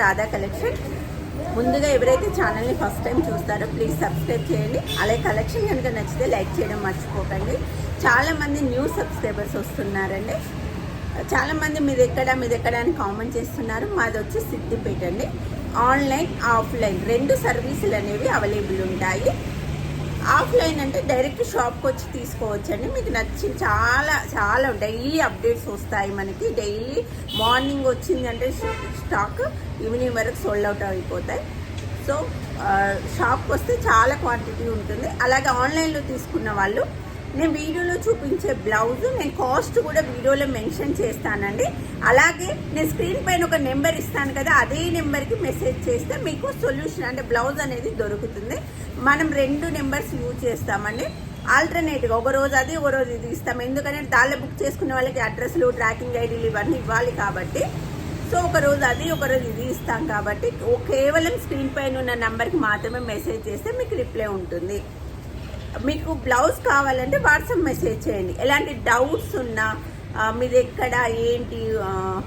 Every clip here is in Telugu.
రాధా కలెక్షన్. ముందుగా ఎవరైతే ఛానల్ని ఫస్ట్ టైం చూస్తారో ప్లీజ్ సబ్స్క్రైబ్ చేయండి. అలాగే కలెక్షన్ కనుక నచ్చితే లైక్ చేయడం మర్చిపోకండి. చాలామంది న్యూ సబ్స్క్రైబర్స్ వస్తున్నారండి. చాలామంది మీది ఎక్కడ మీది ఎక్కడ అని కామెంట్ చేస్తున్నారు. మాది వచ్చి సిద్దిపేట అండి. ఆన్లైన్ ఆఫ్లైన్ రెండు సర్వీసులు అనేవి అవైలబుల్ ఉంటాయి. ఆఫ్లైన్ అంటే డైరెక్ట్ షాప్కి వచ్చి తీసుకోవచ్చండి. మీకు నచ్చిన చాలా చాలా డైలీ అప్డేట్స్ వస్తాయి మనకి. డైలీ మార్నింగ్ వచ్చిందంటే స్టాక్ ఈవినింగ్ వరకు సోల్డ్ అవుట్ అయిపోతాయి. సో షాప్కి వస్తే చాలా క్వాంటిటీ ఉంటుంది. అలాగే ఆన్లైన్లో తీసుకున్న వాళ్ళు నేను వీడియోలో చూపించే బ్లౌజ్ నేను కాస్ట్ కూడా వీడియోలో మెన్షన్ చేస్తానండి. అలాగే నేను స్క్రీన్ పైన ఒక నెంబర్ ఇస్తాను కదా అదే నెంబర్కి మెసేజ్ చేస్తే మీకు సొల్యూషన్ అంటే బ్లౌజ్ అనేది దొరుకుతుంది. మనం రెండు నెంబర్స్ యూజ్ చేస్తామండి. ఆల్టర్నేట్గా ఒక రోజు అది ఒక రోజు ఇది ఇస్తాం. ఎందుకంటే దానిలో బుక్ చేసుకునే వాళ్ళకి అడ్రస్లు ట్రాకింగ్ ఐడీలు ఇవన్నీ ఇవ్వాలి కాబట్టి. సో ఒక రోజు అది ఒక రోజు ఇది ఇస్తాం కాబట్టి కేవలం స్క్రీన్ పైన ఉన్న నెంబర్కి మాత్రమే మెసేజ్ చేస్తే మీకు రిప్లై ఉంటుంది. మీకు బ్లౌజ్ కావాలంటే వాట్సాప్ మెసేజ్ చేయండి. ఎలాంటి డౌట్స్ ఉన్నా మీది ఎక్కడ ఏంటి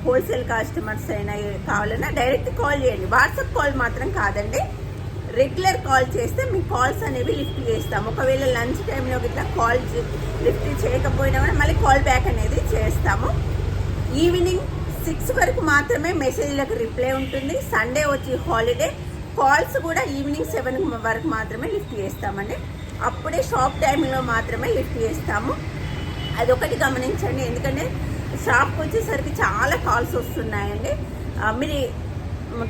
హోల్సేల్ కస్టమర్స్ అయినా కావాలన్నా డైరెక్ట్ కాల్ చేయండి. వాట్సాప్ కాల్ మాత్రం కాదండి. రెగ్యులర్ కాల్ చేస్తే మీ కాల్స్ అనేవి లిఫ్ట్ చేస్తాం. ఒకవేళ లంచ్ టైంలో ఇట్లా కాల్ లిఫ్ట్ చేయకపోయినా కూడా మళ్ళీ కాల్ బ్యాక్ అనేది చేస్తాము. ఈవినింగ్ సిక్స్ వరకు మాత్రమే మెసేజ్లకు రిప్లై ఉంటుంది. సండే వచ్చి హాలిడే. కాల్స్ కూడా ఈవినింగ్ సెవెన్ వరకు మాత్రమే లిఫ్ట్ చేస్తామండి. అప్పుడే షాప్ టైంలో మాత్రమే లిఫ్ట్ చేస్తాము. అదొకటి గమనించండి. ఎందుకంటే షాప్కి వచ్చేసరికి చాలా కాల్స్ వస్తున్నాయండి. మీరు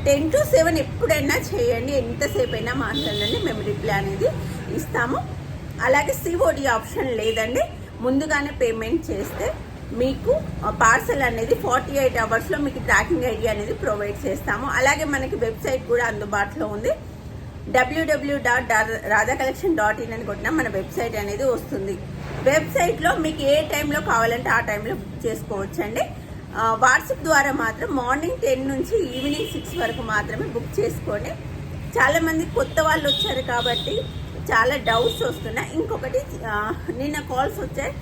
టెన్ టు సెవెన్ ఎప్పుడైనా చేయండి. ఎంతసేపు అయినా మాట్లాడండి. మేము రిప్లై అనేది ఇస్తాము. అలాగే సిఓడి ఆప్షన్ లేదండి. ముందుగానే పేమెంట్ చేస్తే మీకు పార్సల్ అనేది ఫార్టీ ఎయిట్ అవర్స్లో మీకు ట్రాకింగ్ ఐడి అనేది ప్రొవైడ్ చేస్తాము. అలాగే మనకి వెబ్సైట్ కూడా అందుబాటులో ఉంది. WWW dot Radha collection dot in అని కొట్టినా మన వెబ్సైట్ అనేది వస్తుంది. వెబ్సైట్లో మీకు ఏ టైంలో కావాలంటే ఆ టైంలో బుక్ చేసుకోవచ్చండి. అండి వాట్సాప్ ద్వారా మాత్రం మార్నింగ్ టెన్ నుంచి ఈవినింగ్ సిక్స్ వరకు మాత్రమే బుక్ చేసుకోండి. చాలామంది కొత్త వాళ్ళు వచ్చారు కాబట్టి చాలా డౌట్స్ వస్తున్నాయి. ఇంకొకటి నిన్న కాల్స్ వచ్చాయి.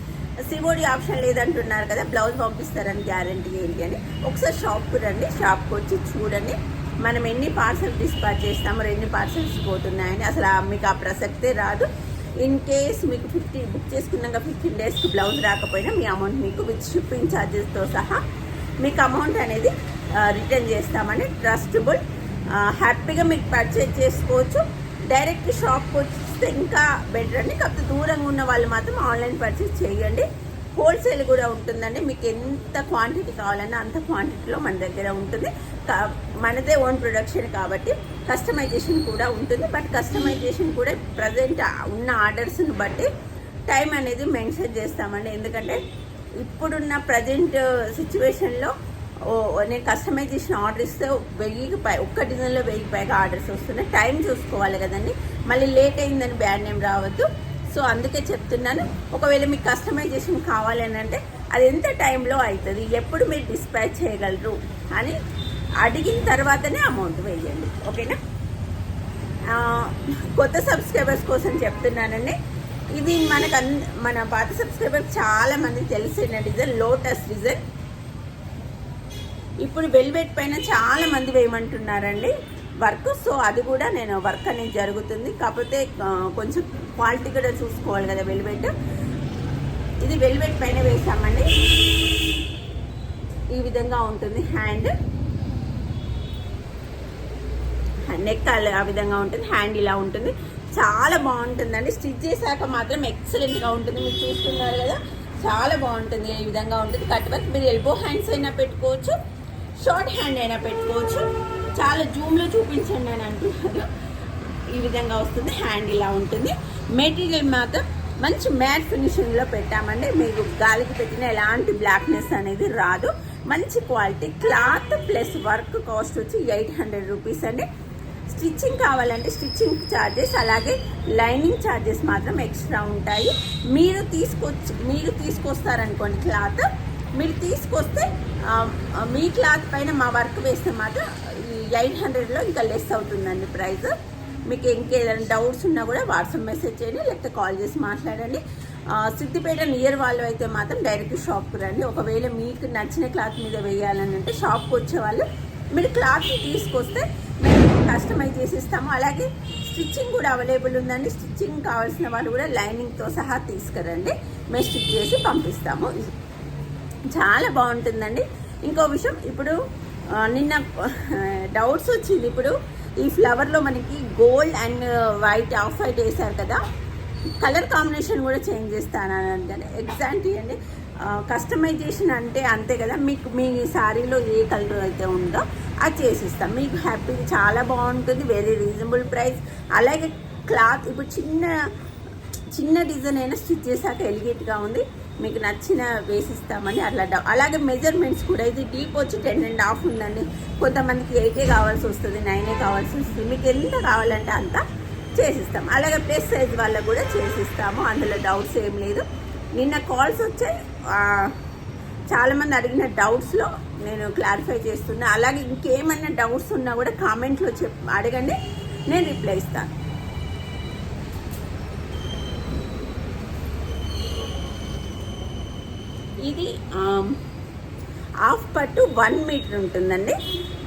సిఓడి ఆప్షన్ లేదంటున్నారు కదా బ్లౌజ్ పంపిస్తారని గ్యారంటీ ఏంటి అని. ఒకసారి షాప్కి రండి షాప్కి వచ్చి చూడండి. మనం ఎన్ని పార్సల్ డిస్పాచ్ చేస్తామో ఎన్ని పార్సల్స్ పోతున్నాయని అసలు ఆ- మీకు ఆ ప్రసక్తే రాదు. ఇన్ కేస్ మీకు ఫిఫ్టీ బుక్ చేసుకున్నాక ఫిఫ్టీన్ డేస్కి బ్లౌజ్ రాకపోయినా మీ అమౌంట్ మీకు విత్ షిప్పింగ్ ఛార్జెస్తో సహా మీకు అమౌంట్ అనేది రిటర్న్ చేస్తామని ట్రస్టబుల్ హ్యాపీగా మీకు పర్చేజ్ చేసుకోవచ్చు. డైరెక్ట్ షాప్కి వస్తే ఇంకా బెటర్ అండి. కాకపోతే దూరంగా ఉన్న వాళ్ళు మాత్రం ఆన్లైన్ పర్చేస్ చేయండి. హోల్సేల్ కూడా ఉంటుందండి. మీకు ఎంత క్వాంటిటీ కావాలన్నా అంత క్వాంటిటీలో మన దగ్గర ఉంటుంది. మనదే ఓన్ ప్రొడక్షన్ కాబట్టి కస్టమైజేషన్ కూడా ఉంటుంది. బట్ కస్టమైజేషన్ కూడా ప్రజెంట్ ఉన్న ఆర్డర్స్ని బట్టి టైం అనేది మెన్షన్ చేస్తామండి. ఎందుకంటే ఇప్పుడున్న ప్రజెంట్ సిచ్యువేషన్లో ఓ నేను కస్టమైజేషన్ ఆర్డర్ ఇస్తే వెయ్యికి పై ఒక్క డిజైన్లో వెయ్యికి పైగా ఆర్డర్స్ వస్తున్నాయి. టైం చూసుకోవాలి కదండి. మళ్ళీ లేట్ అయిందని బ్యాడ్ నేమ్ రావద్దు. సో అందుకే చెప్తున్నాను ఒకవేళ మీకు కస్టమైజేషన్ కావాలని అంటే అది ఎంత టైంలో అవుతుంది ఎప్పుడు మీరు డిస్పాచ్ చేయగలరు అని అడిగిన తర్వాతనే అమౌంట్ వేయండి. ఓకేనా? కొత్త సబ్స్క్రైబర్స్ కోసం చెప్తున్నానండి. ఇది మనకు అన్ మన పాత సబ్స్క్రైబర్ చాలా మంది తెలిసిన డిజైన్ లోటస్ డిజైన్ ఇప్పుడు వెల్వెట్ పైన చాలా మంది వేయమంటున్నారండి. వర్క్ సో అది కూడా నేను వర్క్ అనేది జరుగుతుంది. కాకపోతే కొంచెం క్వాలిటీ కూడా చూసుకోవాలి కదా వెల్వెట్. ఇది వెల్వెట్ పైన వేసామండి. ఈ విధంగా ఉంటుంది హ్యాండ్. నెక్ ఆ విధంగా ఉంటుంది. హ్యాండ్ ఇలా ఉంటుంది. చాలా బాగుంటుందండి. స్టిచ్ చేశాక మాత్రం ఎక్సలెంట్గా ఉంటుంది. మీరు చూస్తున్నారు కదా. చాలా బాగుంటుంది. ఈ విధంగా ఉంటుంది. Cut work. మీరు ఎల్బో హ్యాండ్స్ అయినా పెట్టుకోవచ్చు. షార్ట్ హ్యాండ్ అయినా పెట్టుకోవచ్చు. చాలా జూమ్లో చూపించండి అని అంటున్నారు ఈ విధంగా వస్తుంది హ్యాండ్ ఇలా ఉంటుంది. మెటీరియల్ మాత్రం మంచి మ్యాట్ ఫినిషింగ్లో పెట్టామండి. మీకు గాలికి పెట్టిన ఎలాంటి బ్లాక్నెస్ అనేది రాదు. మంచి quality cloth plus work cost వచ్చి ఎయిట్ హండ్రెడ్ రూపీస్ అండి. స్టిచ్చింగ్ కావాలంటే స్టిచ్చింగ్ ఛార్జెస్ అలాగే లైనింగ్ ఛార్జెస్ మాత్రం ఎక్స్ట్రా ఉంటాయి. మీరు తీసుకొచ్చి మీరు తీసుకొస్తారనుకోండి క్లాత్ మీరు తీసుకొస్తే మీ క్లాత్ పైన మా వర్క్ వేస్తే మాత్రం ఎయిట్ హండ్రెడ్లో ఇంకా లెస్ అవుతుందండి ప్రైస్. మీకు ఇంకేదైనా డౌట్స్ ఉన్నా కూడా వాట్సాప్ మెసేజ్ చేయండి లేకపోతే కాల్ చేసి మాట్లాడండి. సిద్దిపేట నియర్ వాళ్ళు అయితే మాత్రం డైరెక్ట్ షాప్కి రండి. ఒకవేళ మీకు నచ్చిన క్లాత్ మీద వేయాలని అంటే షాప్కి వచ్చే వాళ్ళు మీరు క్లాత్ తీసుకొస్తే మేము కస్టమైజ్ చేసి ఇస్తాము. అలాగే స్టిచ్చింగ్ కూడా అవైలబుల్ ఉందండి. స్టిచ్చింగ్ కావాల్సిన వాళ్ళు కూడా లైనింగ్తో సహా తీసుకురండి. మేము స్టిచ్ చేసి పంపిస్తాము. చాలా బాగుంటుందండి. ఇంకో విషయం ఇప్పుడు నిన్న డౌట్స్ వచ్చింది ఇప్పుడు. ఈ ఫ్లవర్లో మనకి gold and white off white వేసారు కదా. కలర్ కాంబినేషన్ కూడా చేంజ్ చేస్తాను అంటే ఎగ్జాక్ట్ అండి. కస్టమైజేషన్ అంటే అంతే కదా. మీకు మీ శారీలో ఏ కలర్ అయితే ఉందో అది చేసిస్తాం. మీకు హ్యాపీ చాలా బాగుంటుంది. వెరీ రీజనబుల్ ప్రైస్ అలాగే క్లాత్ ఇప్పుడు చిన్న చిన్న డిజైన్ అయినా స్టిచ్ చేశాక ఎలిగేట్గా ఉంది. మీకు నచ్చిన వేసిస్తామని అట్లా అలాగే మెజర్మెంట్స్ కూడా. ఇది డీప్ వచ్చి టెన్ అండ్ హాఫ్ ఉందండి. కొంతమందికి ఎయిటే కావాల్సి వస్తుంది నైనే కావాల్సి వస్తుంది. మీకు ఎంత కావాలంటే అంత చేసిస్తాం. అలాగే ప్లస్ సైజ్ వాళ్ళకు కూడా చేసిస్తాము. అందులో డౌట్స్ ఏం లేదు. నిన్న కాల్స్ వచ్చాయి. చాలామంది అడిగిన డౌట్స్లో నేను క్లారిఫై చేస్తున్నా. అలాగే ఇంకేమైనా డౌట్స్ ఉన్నా కూడా కామెంట్లో చెప్ అడగండి. నేను రిప్లై ఇస్తాను. ఇది హాఫ్ పట్టు వన్ మీటర్ ఉంటుందండి.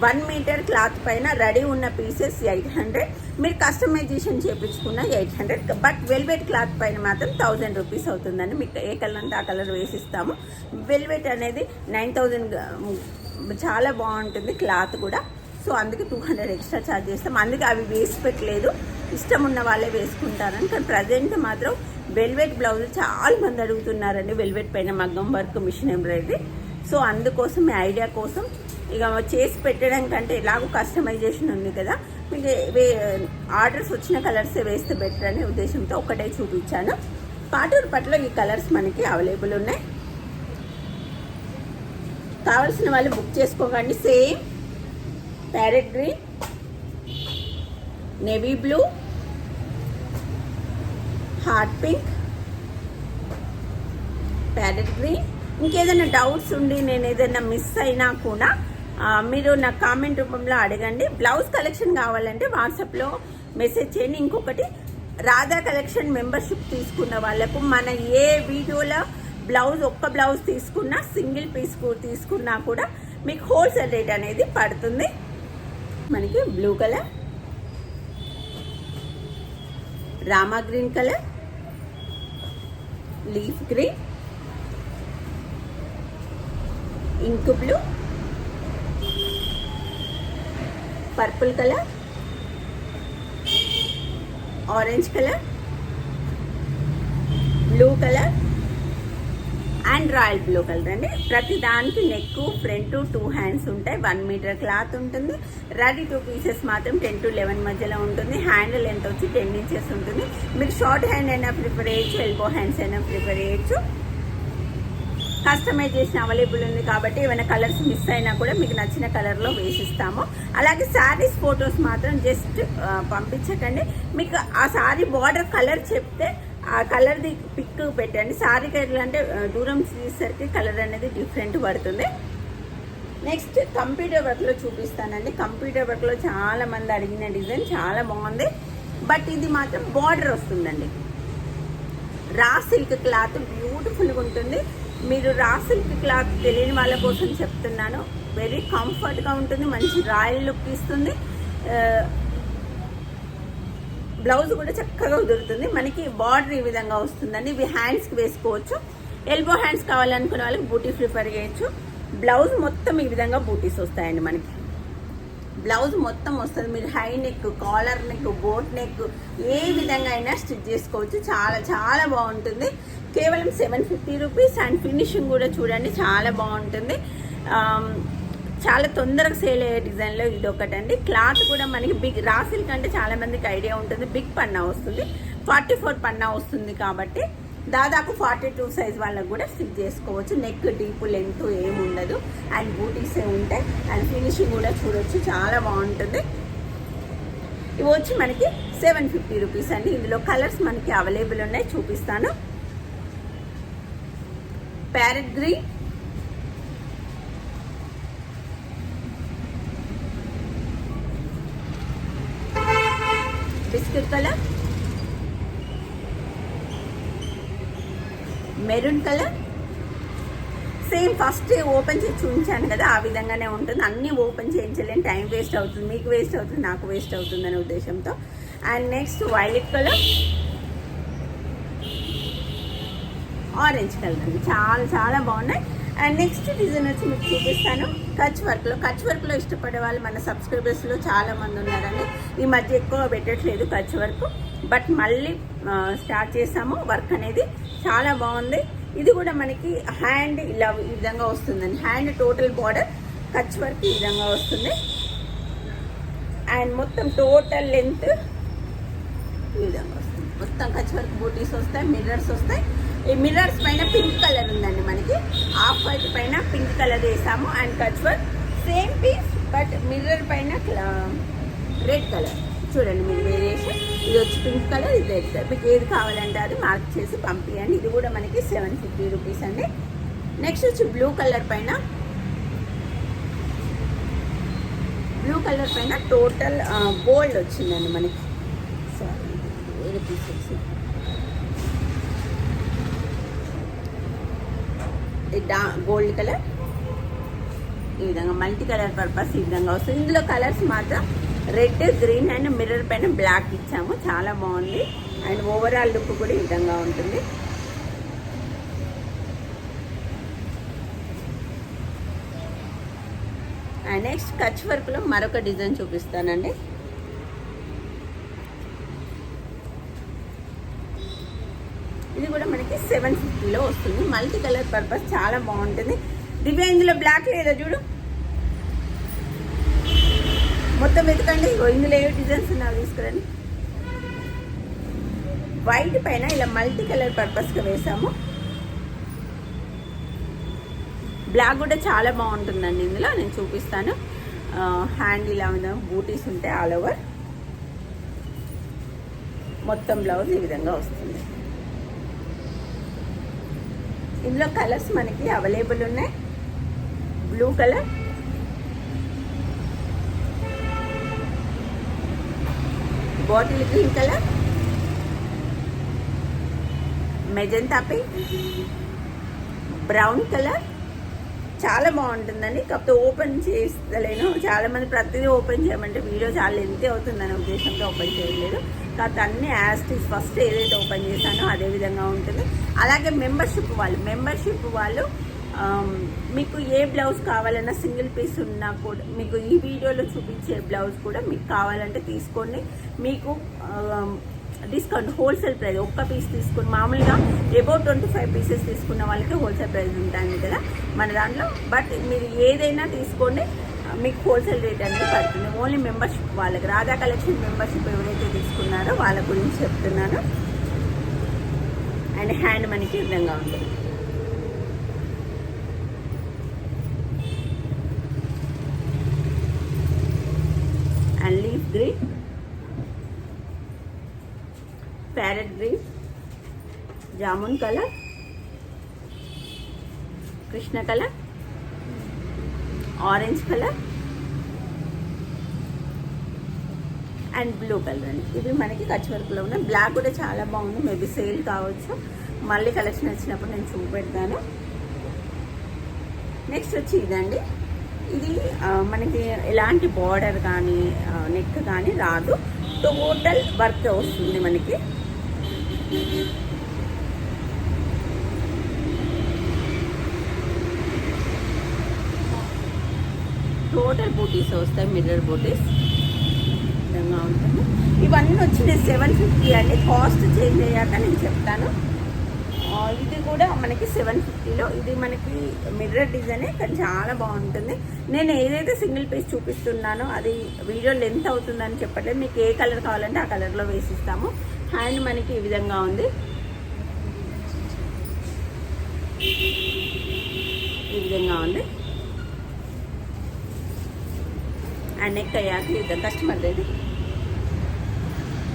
వన్ మీటర్ క్లాత్ పైన రెడీ ఉన్న పీసెస్ ఎయిట్ హండ్రెడ్. మీరు కస్టమైజేషన్ చేయించుకున్న eight hundred. But velvet cloth పైన మాత్రం థౌజండ్ రూపీస్ అవుతుందండి. మీకు ఏ కలర్ అంటే ఆ కలర్ వేసిస్తాము. వెల్వెట్ అనేది నైన్ థౌజండ్ చాలా బాగుంటుంది క్లాత్ కూడా. సో అందుకే టూ హండ్రెడ్ ఎక్స్ట్రా ఛార్జ్ చేస్తాం. అందుకే అవి వేసి పెట్టలేదు. ఇష్టం ఉన్న వాళ్ళే వేసుకుంటారని. కానీ ప్రజెంట్ మాత్రం వెల్వెట్ బ్లౌజ్ చాలా మంది అడుగుతున్నారండి. వెల్వెట్ పైన మగ్గం వర్క్ మిషన్ ఎంబ్రాయిడరీ సో అందుకోసం మీ ఐడియా కోసం ఇక చేసి పెట్టడం కంటే ఎలాగో కస్టమైజేషన్ ఉంది కదా మీకు ఆర్డర్స్ వచ్చిన కలర్సే వేస్తే బెటర్ అనే ఉద్దేశంతో ఒకటే చూపించాను. పాటూరు పట్ల ఈ కలర్స్ మనకి అవైలబుల్ ఉన్నాయి. కావాల్సిన వాళ్ళు బుక్ చేసుకోకండి. Same parrot green navy blue heart pink parrot green. ఇంకేదైనా డౌట్స్ ఉండి నేను ఏదైనా మిస్ అయినా కూడా మీరు నా కామెంట్ రూపంలో అడగండి. బ్లౌజ్ కలెక్షన్ కావాలంటే వాట్సాప్లో మెసేజ్ చేయండి. ఇంకొకటి రాధా కలెక్షన్ మెంబర్షిప్ తీసుకున్న వాళ్ళకు మన ఏ వీడియోలో బ్లౌజ్ ఒక్క బ్లౌజ్ తీసుకున్నా సింగిల్ పీస్ తీసుకున్నా కూడా మీకు హోల్సేల్ రేట్ అనేది పడుతుంది. మనకి blue colour Rama green colour leaf green ink blue purple colour orange colour blue colour and royal blue colour అండి. ప్రతి దానికి నెక్ ఫ్రంట్ టూ హ్యాండ్స్ ఉంటాయి. వన్ మీటర్ క్లాత్ ఉంటుంది. రెడీ టూ పీసెస్ మాత్రం టెన్ టు లెవెన్ మధ్యలో ఉంటుంది. హ్యాండ్ లెంత్ వచ్చి టెన్ ఇంచెస్ ఉంటుంది. మీరు షార్ట్ హ్యాండ్ అయినా ప్రిఫర్ చేయొచ్చు ఎల్బో హ్యాండ్స్ అయినా ప్రిఫర్ చేయొచ్చు. కస్టమైజేషన్ అవైలబుల్ ఉంది కాబట్టి ఏమైనా కలర్స్ మిస్ అయినా కూడా మీకు నచ్చిన కలర్లో వేసిస్తాము. అలాగే శారీస్ ఫొటోస్ మాత్రం జస్ట్ పంపించకండి. మీకు ఆ శారీ బార్డర్ కలర్ చెప్తే ఆ కలర్ది పిక్ పెట్టండి. శారీ కలర్ అంటే దూరం తీసేసరికి కలర్ అనేది డిఫరెంట్ పడుతుంది. నెక్స్ట్ కంప్యూటర్ వర్క్లో చూపిస్తానండి. కంప్యూటర్ వర్క్లో చాలా మంది అడిగిన డిజైన్ చాలా బాగుంది. బట్ ఇది మాత్రం బార్డర్ వస్తుందండి. రా సిల్క్ క్లాత్ బ్యూటిఫుల్గా ఉంటుంది. మీరు రా సిల్క్ క్లాత్ తెలియని వాళ్ళ కోసం చెప్తున్నాను. వెరీ కంఫర్ట్గా ఉంటుంది. మంచి రాయల్ లుక్ ఇస్తుంది. బ్లౌజ్ కూడా చక్కగా కుదురుతుంది మనకి బార్డర్ ఈ విధంగా వస్తుందండి. ఇవి హ్యాండ్స్కి వేసుకోవచ్చు. ఎల్బో హ్యాండ్స్ కావాలనుకునే వాళ్ళకి బూటీ ప్రిఫర్ చేయొచ్చు బ్లౌజ్ మొత్తం ఈ విధంగా బూటీస్ వస్తాయండి మనకి. బ్లౌజ్ మొత్తం వస్తుంది. మీరు high neck collar neck boat neck ఏ విధంగా అయినా స్టిచ్ చేసుకోవచ్చు. చాలా చాలా బాగుంటుంది. కేవలం seven fifty rupees and finishing కూడా చూడండి. చాలా బాగుంటుంది. Um, చాలా తొందరగా సేల్ అయ్యే డిజైన్లో ఇది ఒకటండి క్లాత్ కూడా మనకి బిగ్ రాసిల్ కంటే చాలా మందికి ఐడియా ఉంటుంది. బిగ్ పన్నా వస్తుంది. ఫార్టీ ఫోర్ పన్నా వస్తుంది కాబట్టి దాదాపు ఫార్టీ టూ సైజ్ వాళ్ళకు కూడా స్టిచ్ చేసుకోవచ్చు. నెక్ డీప్ లెంత్ ఏమి ఉండదు. అండ్ బూటీసే ఉంటాయి. అండ్ ఫినిషింగ్ కూడా చూడొచ్చు. చాలా బాగుంటుంది. ఇవి వచ్చి మనకి సెవెన్ ఫిఫ్టీ రూపీస్ అండి. ఇందులో కలర్స్ మనకి అవైలబుల్ ఉన్నాయి. చూపిస్తాను. Parrot green biscuit colour maroon colour? Same first open చేసి చూపించాను కదా ఆ విధంగానే ఉంటుంది. అన్నీ ఓపెన్ చేయించలేని టైం వేస్ట్ అవుతుంది. మీకు వేస్ట్ అవుతుంది నాకు వేస్ట్ అవుతుంది అనే ఉద్దేశంతో. And next violet colour? Orange colour అండి. చాలా చాలా బాగున్నాయి. అండ్ నెక్స్ట్ డిజైన్ వచ్చి మీకు చూపిస్తాను. కచ్ వర్క్లో కచ్ వర్క్లో ఇష్టపడే వాళ్ళు మన సబ్స్క్రైబర్స్లో చాలా మంది ఉన్నారండి. ఈ మధ్య ఎక్కువ పెట్టట్లేదు కచ్ వర్క్ బట్ మళ్ళీ స్టార్ట్ చేసాము. వర్క్ అనేది చాలా బాగుంది. ఇది కూడా మనకి హ్యాండ్ ఇలా ఈ విధంగా వస్తుందండి. Hand total border Kutch work ఈ విధంగా వస్తుంది. అండ్ మొత్తం టోటల్ లెంత్ ఈ విధంగా వస్తుంది. మొత్తం కచ్ వర్క్ బూటీస్ వస్తాయి మిర్రర్స్ వస్తాయి. ఈ మిర్రర్స్ పైన పింక్ కలర్ ఉందండి మనకి. ఆఫ్ వైట్ పైన పింక్ కలర్ వేసాము. And Kutch work same piece but mirror పైన రెడ్ కలర్ చూడండి మీరు వేరియేషన్ ఇది వచ్చి పింక్ కలర్ ఇది రెడ్ కలర్ మీకు ఏది కావాలంటే అది మార్క్ చేసి పంపించండి ఇది కూడా మనకి సెవెన్ ఫిఫ్టీ రూపీస్ అండి. నెక్స్ట్ వచ్చి బ్లూ కలర్ పైన బ్లూ కలర్ పైన టోటల్ గోల్డ్ uh, వచ్చిందండి మనకి. సారీ వేరే పీసెస్ వచ్చి డా గోల్డ్ కలర్. ఈ విధంగా మల్టీ కలర్ పర్పస్ ఈ విధంగా వస్తుంది. ఇందులో కలర్స్ మాత్రం రెడ్ గ్రీన్ అండ్ మిర్రర్ పైన బ్లాక్ ఇచ్చాము. చాలా బాగుంది. అండ్ ఓవరాల్ లుక్ కూడా ఈ విధంగా ఉంటుంది. నెక్స్ట్ కచ్ వర్క్లో మరొక డిజైన్ చూపిస్తానండి ఇది కూడా మనకి సెవెన్ వస్తుంది. మల్టీ కలర్ పర్పస్ చాలా బాగుంటుంది. దివ్య ఇందులో బ్లాక్ లేదా చూడు. మొత్తం వెతకండి. ఇందులో ఏ డిజైన్స్ ఉన్నావు తీసుకురండి. వైట్ పైన ఇలా మల్టీ కలర్ పర్పస్గా వేసాము. బ్లాక్ కూడా చాలా బాగుంటుందండి ఇందులో. నేను చూపిస్తాను. హ్యాండ్ ఇలా ఉన్న బూటీస్ ఉంటాయి ఆల్ ఓవర్ మొత్తం బ్లౌజ్ ఈ విధంగా వస్తుంది. ఇందులో కలర్స్ మనకి అవైలబుల్ ఉన్నాయి. Blue colour. Bottle green colour. Magenta pink. Brown colour. చాలా బాగుంటుందండి. కాకపోతే ఓపెన్ చేస్తలేను. చాలా మంది ప్రతిదీ ఓపెన్ చేయమంటే వీడియో చాలా ఎంత అవుతుందనే ఉద్దేశంతో ఓపెన్ చేయలేదు. కాకపోతే అన్ని యాస్టీస్ ఫస్ట్ ఏదైతే ఓపెన్ చేశానో అదే విధంగా ఉంటుంది. అలాగే మెంబర్షిప్ వాళ్ళు మెంబర్షిప్ వాళ్ళు మీకు ఏ బ్లౌజ్ కావాలన్నా సింగిల్ పీస్ ఉన్నా కూడా మీకు ఈ వీడియోలో చూపించే బ్లౌజ్ కూడా మీకు కావాలంటే తీసుకోండి. మీకు డిస్కౌంట్ హోల్సేల్ ప్రైస్ ఒక్క పీస్ తీసుకుని మామూలుగా అబౌట్ ట్వంటీ ఫైవ్ పీసెస్ తీసుకున్న వాళ్ళకి హోల్సేల్ ప్రైస్ ఉంటుంది కదా మన దాంట్లో. బట్ మీరు ఏదైనా తీసుకోండి. మీకు హోల్సేల్ రేట్ అనేది పడుతుంది? ఓన్లీ మెంబర్షిప్ వాళ్ళకి. రాధా కలెక్షన్ మెంబర్షిప్ ఎవరైతే తీసుకున్నారో వాళ్ళ గురించి చెప్తున్నాను. అండ్ హ్యాండ్ మనకి విధంగా ఉంటుంది? And leaf green parrot green jamun colour Krishna colour orange colour and blue colour అండి. ఇవి మనకి కచ్చివరకులో ఉన్నాయి బ్లాక్ కూడా చాలా బాగుంది. మేబీ సేల్ కావచ్చు. మళ్ళీ కలెక్షన్ వచ్చినప్పుడు నేను చూపెడతాను. నెక్స్ట్ వచ్చి ఇదండి. ఇది మనకి ఎలాంటి బార్డర్ కానీ నెక్ కానీ రాదు. టోటల్ వర్క్ వస్తుంది మనకి. టోటల్ బూటీస్ వస్తాయి మిర్రర్ బూటీస్ విధంగా ఉంటుంది ఇవన్నీ వచ్చి నేను సెవెన్ ఫిఫ్టీ అండి. కాస్ట్ చేంజ్ అయ్యాక నేను చెప్తాను. ఇది కూడా మనకి సెవెన్ ఫిఫ్టీలో ఇది మనకి మిర్రర్ డిజైనే కానీ చాలా బాగుంటుంది. నేను ఏదైతే సింగిల్ పీస్ చూపిస్తున్నానో అది వీడియో లెంత్ అవుతుందని చెప్పట్లేదు. మీకు ఏ కలర్ కావాలంటే ఆ కలర్లో వేసిస్తాము. హ్యాండ్ మనకి ఈ విధంగా ఉంది. ఈ విధంగా ఉంది. అండ్ నెక్ అయ్యాక ఇద్దరు కస్టమర్ ఇది.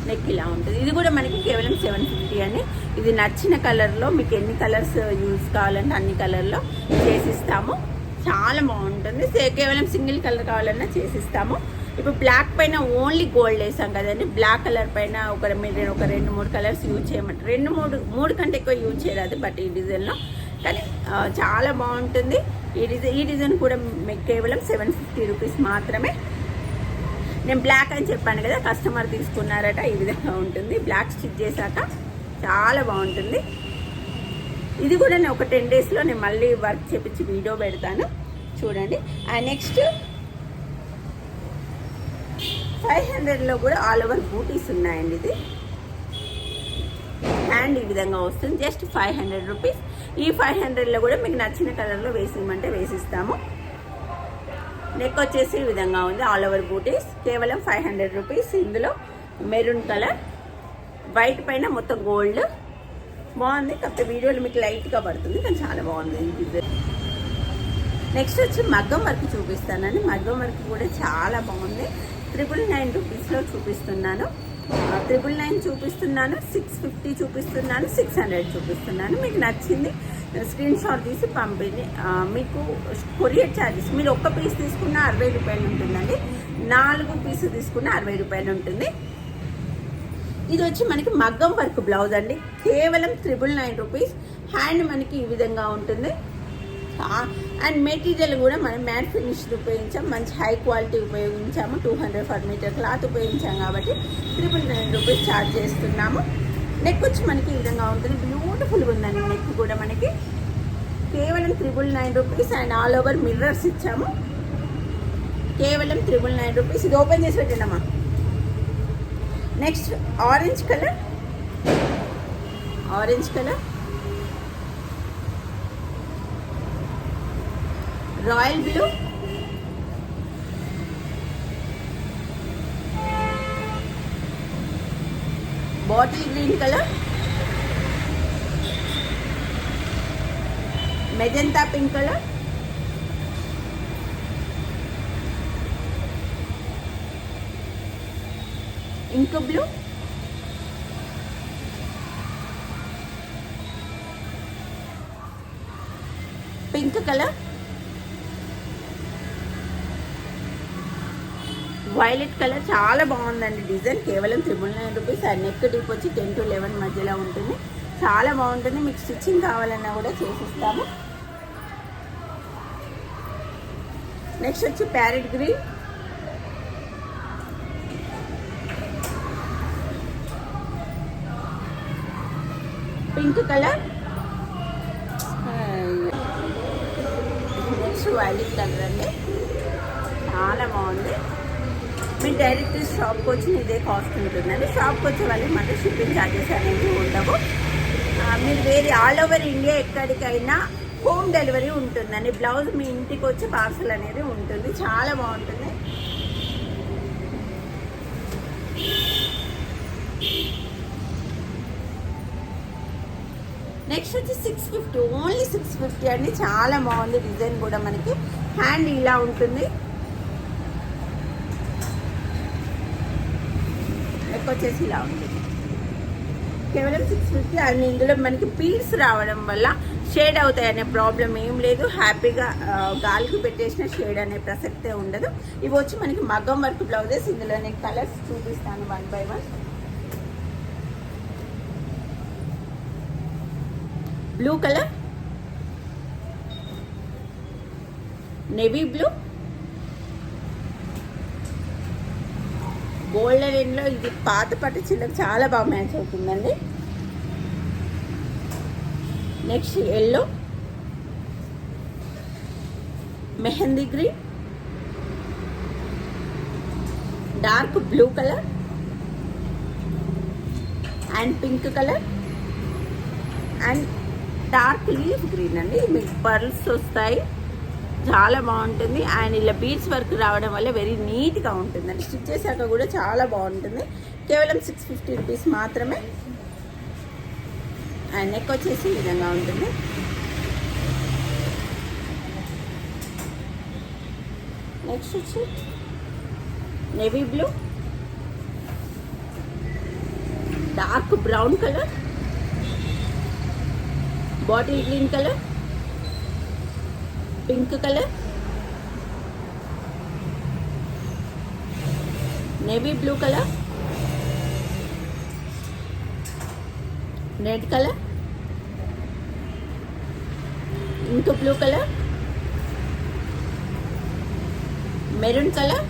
నెక్ ఇలా ఉంటుంది. ఇది కూడా మనకి కేవలం సెవెన్ ఫిఫ్టీ అని. ఇది నచ్చిన కలర్లో మీకు ఎన్ని కలర్స్ యూజ్ కావాలంటే అన్ని కలర్లో చేసిస్తాము. చాలా బాగుంటుంది. కేవలం సింగిల్ కలర్ కావాలన్నా చేసిస్తాము. ఇప్పుడు బ్లాక్ పైన ఓన్లీ గోల్డ్ వేసాం కదండి. బ్లాక్ కలర్ పైన ఒక ఒక రెండు మూడు కలర్స్ యూజ్ చేయమంటారు. రెండు మూడు మూడు కంటే ఎక్కువ యూజ్ చేయరాదు బట్ ఈ డిజైన్లో కానీ చాలా బాగుంటుంది. ఈ డిజైన్ ఈ డిజైన్ కూడా మీకు కేవలం సెవెన్ ఫిఫ్టీ రూపీస్ మాత్రమే. నేను బ్లాక్ అని చెప్పాను కదా కస్టమర్ తీసుకున్నారట ఈ విధంగా ఉంటుంది. బ్లాక్ స్టిచ్ చేశాక చాలా బాగుంటుంది. ఇది కూడా నేను ఒక టెన్ డేస్లో నేను మళ్ళీ వర్క్ చేపించి వీడియో పెడతాను. చూడండి. అండ్ నెక్స్ట్ ఫైవ్ హండ్రెడ్లో కూడా ఆల్ ఓవర్ బూటీస్ ఉన్నాయండి ఇది. హ్యాండ్ ఈ విధంగా వస్తుంది. Just five hundred rupees. ఈ ఫైవ్ హండ్రెడ్లో కూడా మీకు నచ్చిన కలర్లో వేసిమంటే వేసిస్తాము. నెక్ వచ్చేసి ఈ విధంగా ఉంది. ఆల్ ఓవర్ బూటీస్ కేవలం ఫైవ్ హండ్రెడ్ రూపీస్ ఇందులో మెరూన్ కలర్ వైట్ పైన మొత్తం గోల్డ్ బాగుంది. కాకపోతే వీడియోలో మీకు లైట్గా పడుతుంది కానీ చాలా బాగుంది. నెక్స్ట్ వచ్చి మగ్గం వర్క్ చూపిస్తానండి. మగ్గం వర్క్ కూడా చాలా బాగుంది. ట్రిపుల్ నైన్ రూపీస్లో చూపిస్తున్నాను. ట్రిపుల్ నైన్ చూపిస్తున్నాను సిక్స్ ఫిఫ్టీ చూపిస్తున్నాను సిక్స్ హండ్రెడ్ చూపిస్తున్నాను. మీకు నచ్చింది స్క్రీన్ షాట్ తీసి పంపింది మీకు కొరియర్ ఛార్జెస్ మీరు ఒక్క పీస్ తీసుకున్న అరవై రూపాయలు ఉంటుందండి. నాలుగు పీసు తీసుకున్న అరవై రూపాయలు ఉంటుంది. ఇది వచ్చి మనకి మగ్గం వర్క్ బ్లౌజ్ అండి. కేవలం త్రిబుల్ నైన్ రూపీస్ హ్యాండ్ మనకి ఈ విధంగా ఉంటుంది. అండ్ మెటీరియల్ కూడా మనం మ్యాట్ ఫినిష్ ఉపయోగించాం. మంచి హై క్వాలిటీ ఉపయోగించాము. Two hundred for metre cloth ఉపయోగించాం కాబట్టి త్రిబుల్ నైన్ రూపీస్ ఛార్జ్ చేస్తున్నాము. నెక్ వచ్చి మనకి ఈ విధంగా ఉంటుంది. బ్యూటిఫుల్గా ఉందండి నెక్ కూడా మనకి. కేవలం triple nine rupees and all over mirrors ఇచ్చాము. కేవలం త్రిబుల్ నైన్ రూపీస్ ఇది ఓపెన్ చేసి పెట్టండమ్మా. Next orange colour orange colour royal blue bottle green colour magenta pink colour ink blue pink colour violet colour చాలా బాగుందండి డిజైన్. కేవలం త్రిబుల్ నైన్ రూపీస్. ఆ నెక్ డీప్ వచ్చి టెన్ టు లెవెన్ మధ్యలో ఉంటుంది. చాలా బాగుంటుంది. మీకు స్టిచ్చింగ్ కావాలన్నా కూడా చేసిస్తాము. నెక్స్ట్ వచ్చి parrot green pink colour. Next violet colour. మీరు డైరెక్ట్ షాప్కి వచ్చి ఇదే కాస్ట్ ఉంటుందండి షాప్కి వచ్చే వాళ్ళకి మళ్ళీ షిప్పింగ్ ఛార్జెస్ అనేవి ఉండవు. మీరు వేరే ఆల్ ఓవర్ ఇండియా ఎక్కడికైనా హోమ్ డెలివరీ ఉంటుందండి బ్లౌజ్ మీ ఇంటికి వచ్చి పార్సల్ అనేది ఉంటుంది. చాలా బాగుంటుంది. నెక్స్ట్ వచ్చి six fifty only six fifty అండి. చాలా బాగుంది డిజైన్ కూడా మనకి. హ్యాండ్ ఇలా ఉంటుంది. నెక్ వచ్చేసి ఇలా ఉంటుంది కేవలం సిక్స్ ఫిఫ్టీ అండ్ ఇందులో మనకి పీల్స్ రావడం వల్ల షేడ్ అవుతాయి అనే ప్రాబ్లం ఏం లేదు. హ్యాపీగా గాలికి పెట్టేసిన షేడ్ అనే ప్రసక్తే ఉండదు. ఇవి వచ్చి మనకి మగ్గం వర్క్ బ్లౌజెస్. ఇందులో నేను కలర్స్ చూపిస్తాను one by one blue colour navy blue golden ఎన్లో ఇది పాత పట్టు చీరకు చాలా బాగా మ్యాచ్ అవుతుందండి. Next yellow mehndi green dark blue colour and pink colour and dark leaf green అండి. మీకు పర్ల్స్ వస్తాయి. చాలా బాగుంటుంది. అండ్ ఇలా బీడ్స్ వర్క్ రావడం వల్ల వెరీ నీట్గా ఉంటుందండి. స్టిచ్ చేశాక కూడా చాలా బాగుంటుంది. కేవలం సిక్స్ ఫిఫ్టీ రూపీస్ మాత్రమే. అండ్ నెక్ వచ్చేసి ఈ విధంగా ఉంటుంది. నెక్స్ట్ వచ్చి navy blue dark brown colour bottle green colour pink colour? Navy blue colour? Red colour? ఇంకో blue colour? Maroon colour?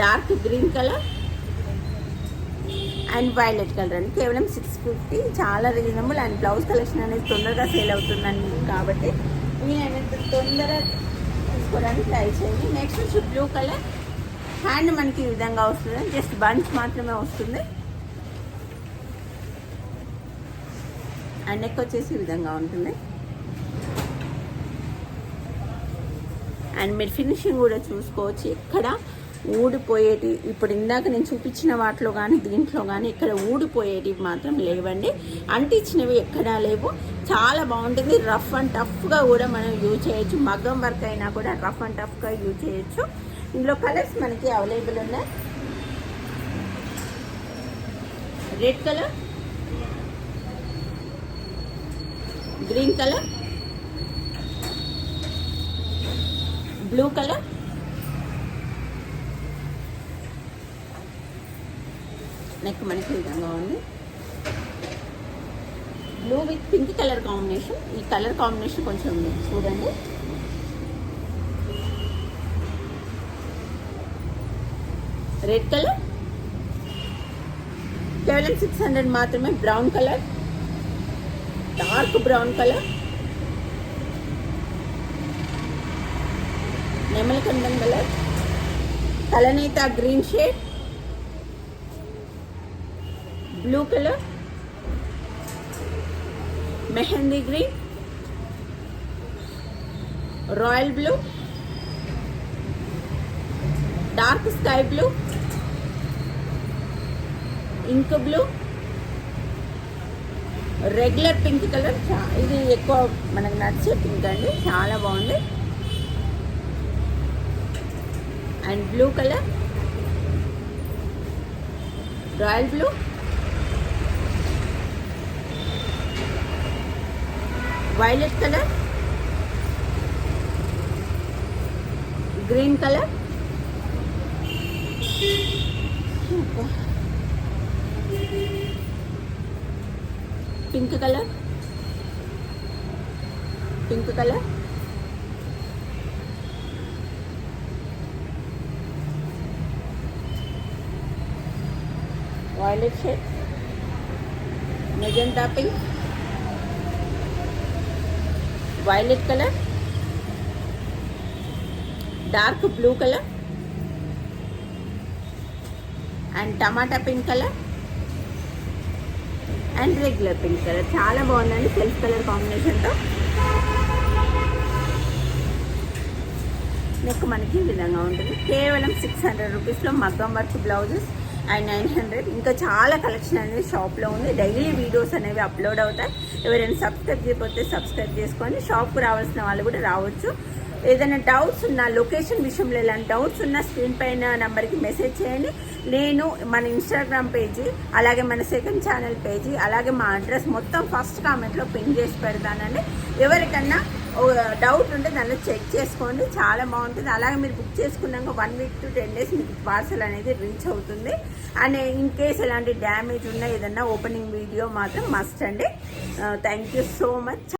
Dark green colour? And violet colour అండి. కేవలం సిక్స్ ఫిఫ్టీ చాలా రీజనబుల్ అండ్ బ్లౌజ్ కలెక్షన్ అనేది తొందరగా సేల్ అవుతుందండి కాబట్టి వీలైనంత తొందరగా తీసుకోవడానికి ట్రై చేయండి. నెక్స్ట్ వచ్చి బ్లూ కలర్ హ్యాండ్ మనకి ఈ విధంగా వస్తుంది. జస్ట్ బంచ్ మాత్రమే వస్తుంది. అండ్ నెక్ వచ్చేసి ఈ విధంగా ఉంటుంది. అండ్ మీరు ఫినిషింగ్ కూడా చూసుకోవచ్చు. ఇక్కడ ఊడిపోయేటి ఇప్పుడు ఇందాక నేను చూపించిన వాటిలో కానీ దీంట్లో కానీ ఇక్కడ ఊడిపోయేటివి మాత్రం లేవండి. అంటించినవి ఎక్కడా లేవు. చాలా బాగుంటుంది. రఫ్ అండ్ టఫ్గా కూడా మనం యూజ్ చేయొచ్చు. మగ్గం వర్క్ అయినా కూడా రఫ్ అండ్ టఫ్గా యూజ్ చేయొచ్చు. ఇందులో కలర్స్ మనకి అవైలబుల్ ఉన్నాయి. Red colour green colour blue colour neck మనకి విధంగా ఉంది. Blue with pink colour combination ఈ కలర్ కాంబినేషన్ కొంచెం చూడండి. రెడ్ కలర్ కేవలం సిక్స్ హండ్రెడ్ మాత్రమే brown colour dark brown colour నెమలకండం colour తలనేత green shade blue colour mehndi green royal blue dark sky blue ink blue regular pink colour చా- ఇది ఎక్కువ మనకు నచ్చే పింక్ అండి. చాలా బాగుంది. And blue colour royal blue violet colour green colour pink colour pink colour violet shade magenta pink violet colour dark blue colour and tomato pink colour and regular pink colour. చాలా బాగుందండి సెల్ఫ్ కలర్ కాంబినేషన్తో. నెక్ మనకి ఈ విధంగా ఉంటుంది. కేవలం సిక్స్ హండ్రెడ్ రూపీస్లో మగ్గం work blouses. And nine hundred. ఇంకా చాలా కలెక్షన్ అనేది షాప్లో ఉంది. డైలీ వీడియోస్ అనేవి అప్లోడ్ అవుతాయి. ఎవరైనా సబ్స్క్రైబ్ చేయకపోతే సబ్స్క్రైబ్ చేసుకొని షాప్కి రావాల్సిన వాళ్ళు కూడా రావచ్చు. ఏదైనా డౌట్స్ ఉన్నా లొకేషన్ విషయంలో ఎలాంటి డౌట్స్ ఉన్నా స్క్రీన్ పైన నెంబర్కి మెసేజ్ చేయండి. నేను మన ఇన్స్టాగ్రామ్ పేజీ అలాగే మన సెకండ్ ఛానల్ పేజీ అలాగే మా అడ్రస్ మొత్తం ఫస్ట్ కామెంట్లో పిన్ చేసి పెడతానండి. ఎవరికన్నా డౌట్ ఉంటే దానిలో చెక్ చేసుకోండి. చాలా బాగుంటుంది. అలాగే మీరు బుక్ చేసుకున్నాక one week to ten days మీకు పార్సల్ అనేది రీచ్ అవుతుంది. అండ్ ఇన్ కేస్ ఎలాంటి డ్యామేజ్ ఉన్నా ఏదన్నా ఓపెనింగ్ వీడియో మాత్రం మస్ట్ అండి. Thank you so much